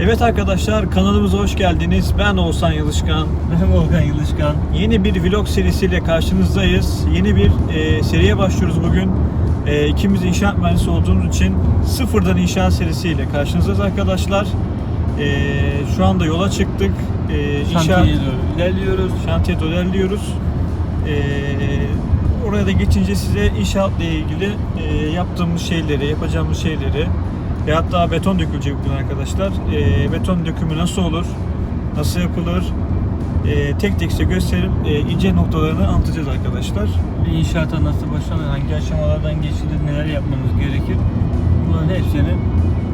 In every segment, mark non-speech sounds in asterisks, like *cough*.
Evet arkadaşlar kanalımıza hoş geldiniz. Ben Oğuzhan Yalışkan. *laughs* Ben Volkan Yılışkan. Yeni bir vlog serisiyle karşınızdayız. Yeni bir e, seriye başlıyoruz bugün. E, ikimiz inşaat mühendisi olduğumuz için sıfırdan inşaat serisiyle karşınızdayız arkadaşlar. E, şu anda yola çıktık. E, inşaat Şantiyeye doğru ilerliyoruz. şantiye doğru ilerliyoruz. E, oraya da geçince size inşaatla ilgili e, yaptığımız şeyleri, yapacağımız şeyleri ve hatta beton dökülecek bugün arkadaşlar. E, beton dökümü nasıl olur, nasıl yapılır, e, tek tek size gösterip e, ince noktalarını anlatacağız arkadaşlar. Bir inşaata nasıl başlanır, hangi aşamalardan geçilir, neler yapmamız gerekir. Bunların hepsini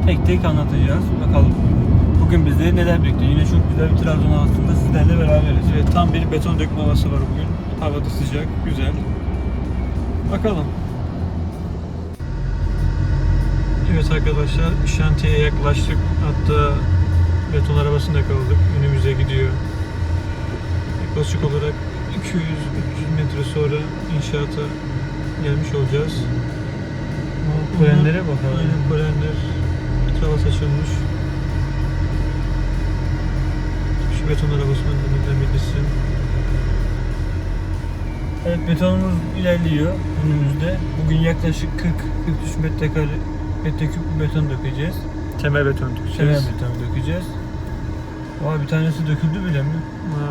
tek tek anlatacağız. Bakalım bugün bizleri neler bekliyor. Yine çok güzel bir Trabzon havasında sizlerle beraberiz. Evet, tam bir beton dökme havası var bugün. Havada sıcak, güzel. Bakalım. Evet arkadaşlar, şantiyeye yaklaştık. Hatta beton arabasında kaldık. Önümüze gidiyor. Yaklaşık olarak 200-300 metre sonra inşaata gelmiş olacağız. Polenlere bakalım. Aynen polenler etrafa saçılmış. Şu beton arabasının önünden bir gitsin. Evet betonumuz ilerliyor önümüzde. Bugün yaklaşık 40-43 metrekare metreküp bir beton dökeceğiz. Temel beton Temel dökeceğiz. beton dökeceğiz. Vay bir tanesi döküldü bile mi? Ha,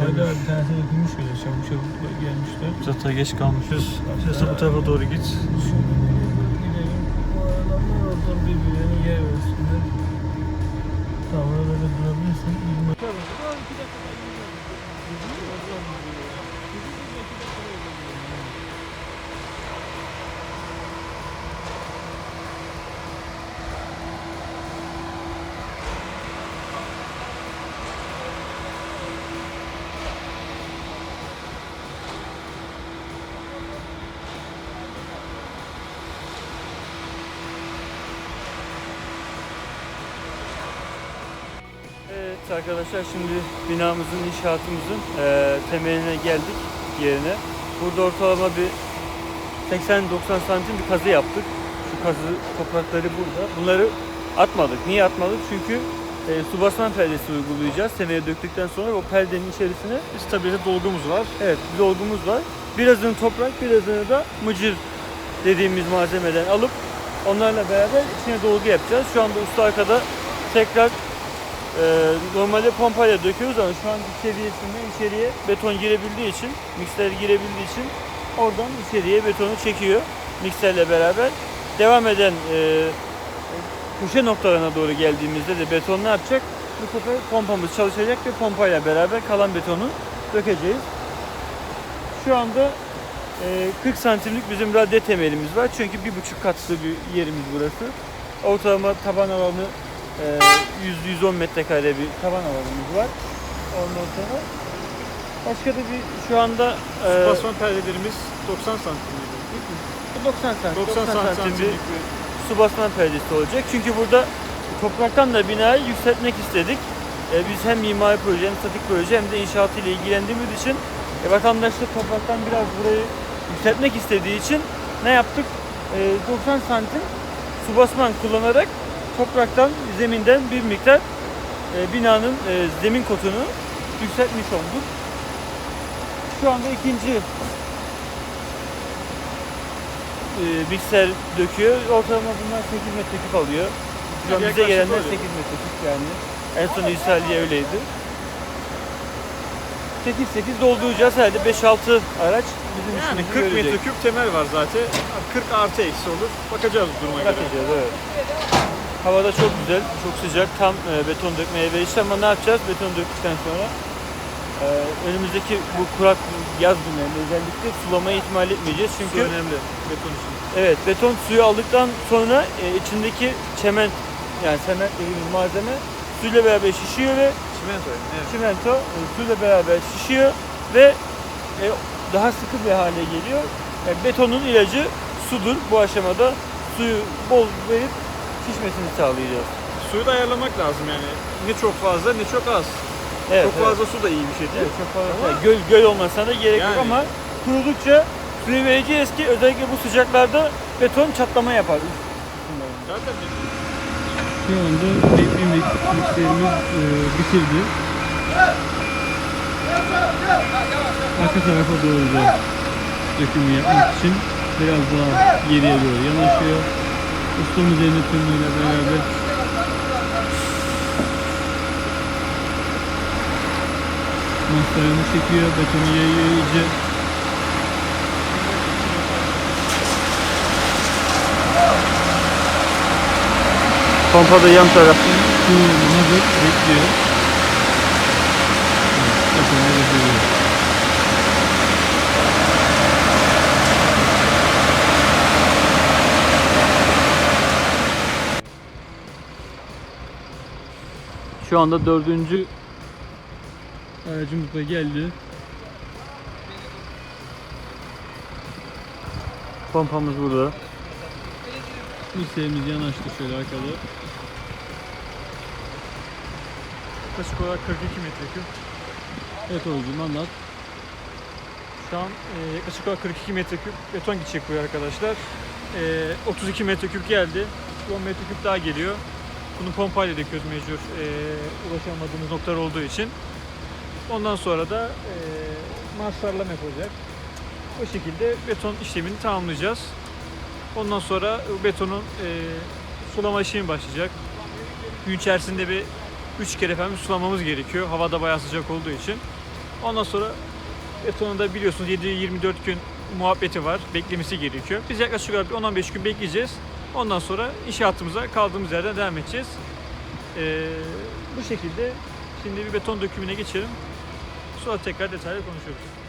Hayda dökülmüş. bir tanesi dökülmüş bile. Çabuk çabuk gelmişler. Zaten geç kalmışız. Sen bu tarafa doğru git. Şöyle doğru gidelim. Bu adamlar oradan birbirlerine yer versinler. Tamam da durabilirsin. Arkadaşlar şimdi binamızın inşaatımızın eee, temeline geldik yerine. Burada ortalama bir 80-90 santim bir kazı yaptık. Şu kazı toprakları burada. Bunları atmadık. Niye atmadık? Çünkü eee, su basman perdesi uygulayacağız. Temeye döktükten sonra o perdenin içerisine Stabilize dolgumuz var. evet bir dolgumuz var. Birazını toprak, birazını da mıcır dediğimiz malzemeden alıp onlarla beraber içine dolgu yapacağız. Şu anda usta arkada tekrar e, normalde pompayla döküyoruz ama şu an seviyesinde içeriye beton girebildiği için, mikser girebildiği için oradan içeriye betonu çekiyor mikserle beraber. Devam eden e, köşe noktalarına doğru geldiğimizde de beton ne yapacak? Bu sefer pompamız çalışacak ve pompayla beraber kalan betonu dökeceğiz. Şu anda e, 40 santimlik bizim radye temelimiz var. Çünkü bir buçuk katlı bir yerimiz burası. Ortalama taban alanı e, 100-110 metrekare bir taban alanımız var. Ondan sonra başka da bir şu anda e, Basman perdelerimiz 90 santim. 90 santim, 90 santimlik bir bir su basma perdesi olacak. Çünkü burada topraktan da binayı yükseltmek istedik. E, biz hem mimari proje hem statik proje hem de inşaat ile ilgilendiğimiz için e, vatandaş da topraktan biraz burayı yükseltmek istediği için ne yaptık? E, 90 santim su basman kullanarak topraktan zeminden bir miktar e, binanın e, zemin kotunu yükseltmiş olduk. Şu anda ikinci e, mikser döküyor. Ortalama bunlar 8 metreküp alıyor. Şu an bize gelenler öyle. 8 metreküp yani. En son İsrail'de öyleydi. 8-8 dolduracağız herhalde 5-6 araç bizim yani işimizi 40 görecek. metreküp temel var zaten. 40 artı eksi olur. Bakacağız duruma göre. Bakacağız evet. Havada çok güzel, çok sıcak. Tam e, beton dökmeye ve işte ama ne yapacağız? Beton döktükten sonra e, önümüzdeki bu kurak yaz günlerinde özellikle sulamayı ihmal etmeyeceğiz. Su Çünkü önemli beton için. Evet, beton suyu aldıktan sonra e, içindeki çement yani sement dediğimiz malzeme suyla beraber şişiyor ve Çimento. Evet. çimento e, suyla beraber şişiyor ve e, daha sıkı bir hale geliyor. Yani betonun ilacı sudur. Bu aşamada suyu bol verip şişmesini sağlayacağız. Suyu da ayarlamak lazım yani. Ne çok fazla ne çok az. Evet, çok evet. fazla su da iyi bir şey değil. Evet, çok fazla. Ama- Yani göl, göl olmasına da gerek yok Yani. ama kurudukça suyu vereceğiz ki özellikle bu sıcaklarda beton çatlama yapar. Zaten Şu anda bir mix, mixlerimiz e, bitirdi. Arka tarafa doğru da dökümü yapmak için biraz daha geriye doğru yanaşıyor. Ustam üzerine tümüyle beraber maslarını çekiyor, betonu yayıyor iyice. Pompa da yan tarafta. Suyunu hazır bekliyor. Evet, betonu yazıyor. Şu anda dördüncü aracımız da geldi. Pompamız burada. Mikserimiz yanaştı şöyle arkada. Yaklaşık olarak 42 metreküp. Evet oğlum anlat. Şu an e, yaklaşık olarak 42 metreküp beton gidecek buraya arkadaşlar. E, 32 metreküp geldi. 10 metreküp daha geliyor. Bunu pompayla döküyoruz mecbur e, ulaşamadığımız noktalar olduğu için. Ondan sonra da e, masarlama yapılacak. Bu şekilde beton işlemini tamamlayacağız. Ondan sonra betonun e, sulama işlemi başlayacak. Gün içerisinde bir 3 kere falan sulamamız gerekiyor. Havada bayağı sıcak olduğu için. Ondan sonra betonun da biliyorsunuz 7-24 gün muhabbeti var. Beklemesi gerekiyor. Biz yaklaşık olarak bir 10-15 gün bekleyeceğiz. Ondan sonra inşaatımıza kaldığımız yerden devam edeceğiz. Ee, bu şekilde şimdi bir beton dökümüne geçelim. Sonra tekrar detaylı konuşuruz.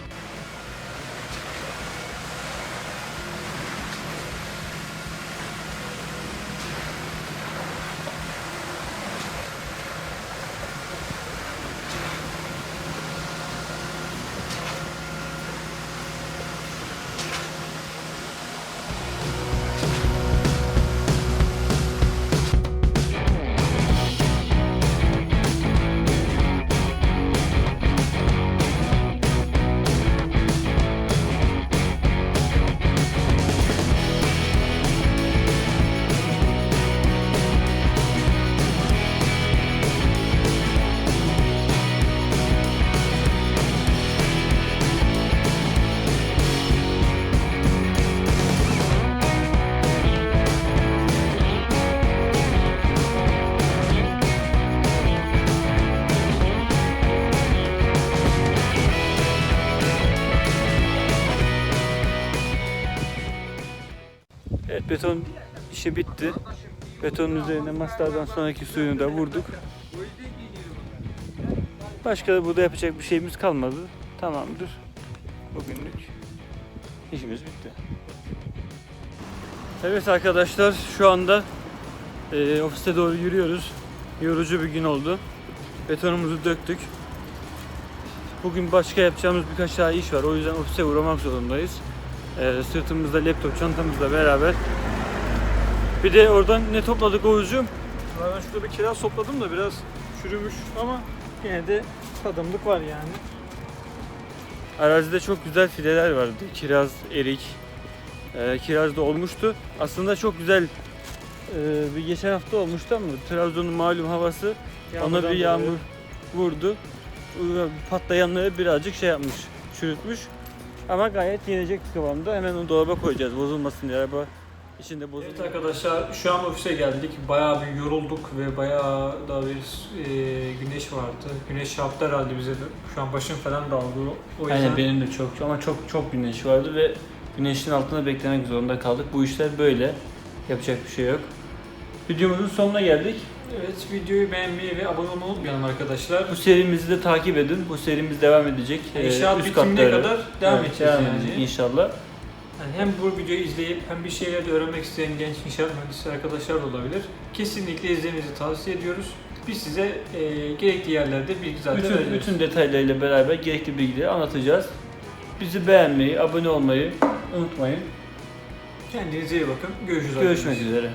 Beton işi bitti. Betonun üzerine mastardan sonraki suyunu da vurduk. Başka da burada yapacak bir şeyimiz kalmadı. Tamamdır. Bugünlük işimiz bitti. Evet arkadaşlar şu anda e, ofiste doğru yürüyoruz. Yorucu bir gün oldu. Betonumuzu döktük. Bugün başka yapacağımız birkaç daha iş var. O yüzden ofise uğramak zorundayız. E, sırtımızda laptop çantamızla beraber. Bir de oradan ne topladık Oğuzcuğum? Ben şurada bir kiraz topladım da biraz çürümüş ama yine de tadımlık var yani. Arazide çok güzel fideler vardı. Kiraz, erik. Ee, kiraz da olmuştu. Aslında çok güzel e, bir geçen hafta olmuştu ama Trabzon'un malum havası ona Yağmurdan bir yağmur dolayı. vurdu. Patlayanları birazcık şey yapmış, çürütmüş. Ama gayet yenecek kıvamda. Hemen onu dolaba koyacağız bozulmasın diye. Araba içinde Evet bozulmasın. arkadaşlar şu an ofise geldik. Bayağı bir yorulduk ve bayağı da bir e, güneş vardı. Güneş çarptı herhalde bize de. Şu an başım falan daldı. O yüzden Aynen benim de çok ama çok çok güneş vardı ve güneşin altında beklemek zorunda kaldık. Bu işler böyle. Yapacak bir şey yok. Videomuzun sonuna geldik. evet videoyu beğenmeyi ve abone olmayı unutmayalım arkadaşlar. Bu serimizi de takip edin. Bu serimiz devam edecek. Ee, İnşaat üst bitimine kadar devam Evet, edeceğiz yani. inşallah. Yani hem bu videoyu izleyip hem bir şeyler de öğrenmek isteyen genç inşaat mühendisi arkadaşlar da olabilir. Kesinlikle izlemenizi tavsiye ediyoruz. Biz size e, gerekli yerlerde bilgi zaten Bütün, vereceğiz. bütün detaylarıyla beraber gerekli bilgileri anlatacağız. Bizi beğenmeyi, abone olmayı unutmayın. Kendinize iyi bakın. Görüşürüz. Görüşmek arkadaşlar. üzere.